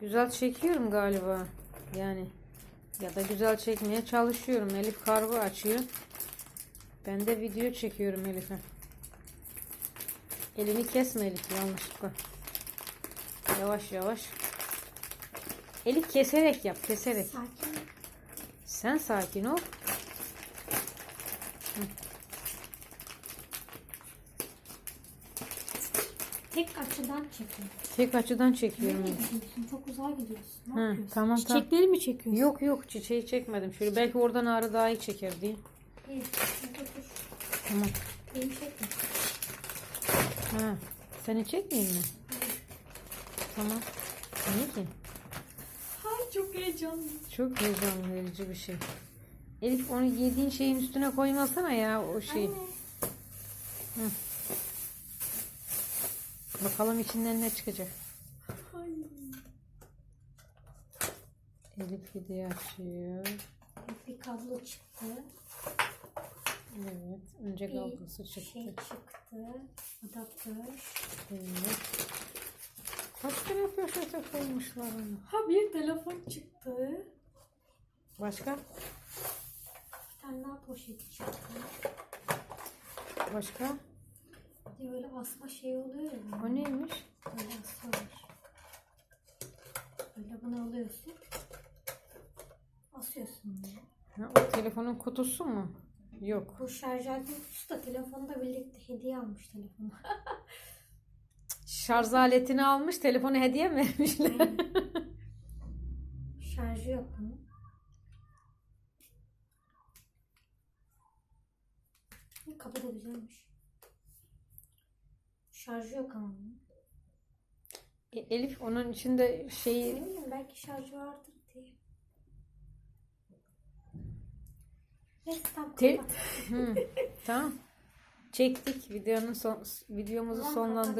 Güzel çekiyorum galiba. Yani ya da güzel çekmeye çalışıyorum. Elif kargo açıyor. Ben de video çekiyorum Elif'e. Elini kesme Elif yanlışlıkla. Yavaş yavaş. Elif keserek yap keserek. Sakin. Sen sakin ol. Tek açıdan çekin. Tek açıdan çekiyorum Nereye Elif. gidiyorsun? Çok uzağa gidiyorsun. Ne Hı, yapıyorsun? tamam, tamam. Çiçekleri mi çekiyorsun? Yok yok çiçeği çekmedim. Şöyle belki oradan ağrı daha iyi çeker diye. İyi. Dur. Tamam. Benim çekme. Ha. Seni çekmeyeyim mi? Tamam. Niye ki? Ay çok heyecanlı. Çok heyecan verici bir şey. Elif onu yediğin şeyin üstüne koymasana ya o şey. Anne. Bakalım içinden ne çıkacak. Ay. Elif hediye açıyor. Bir kablo çıktı. Evet. Önce Bir kablosu çıktı. şey çıktı. Adaptör. Evet. Kaç kere poşete koymuşlar onu. Ha bir telefon çıktı. Başka? Bir tane daha poşet çıktı. Başka? Bir de böyle asma şey oluyor ya. O neymiş? Böyle asıyorlar. Böyle bunu alıyorsun. Asıyorsun bunu. Ha, o telefonun kutusu mu? Yok. Bu şarj aleti kutusu da telefonda birlikte hediye almış telefonu. Şarj aletini almış, telefonu hediye mi vermişler? Aynen. Şarjı yok bunun. Bu Kapı da güzelmiş. Şarjı yok ama bunun. E, Elif onun içinde şeyi bileyim belki şarjı vardır diye. Neyse tamam Te- kapat. Hı, tamam. Çektik videonun son videomuzu Tamam, sonlandır.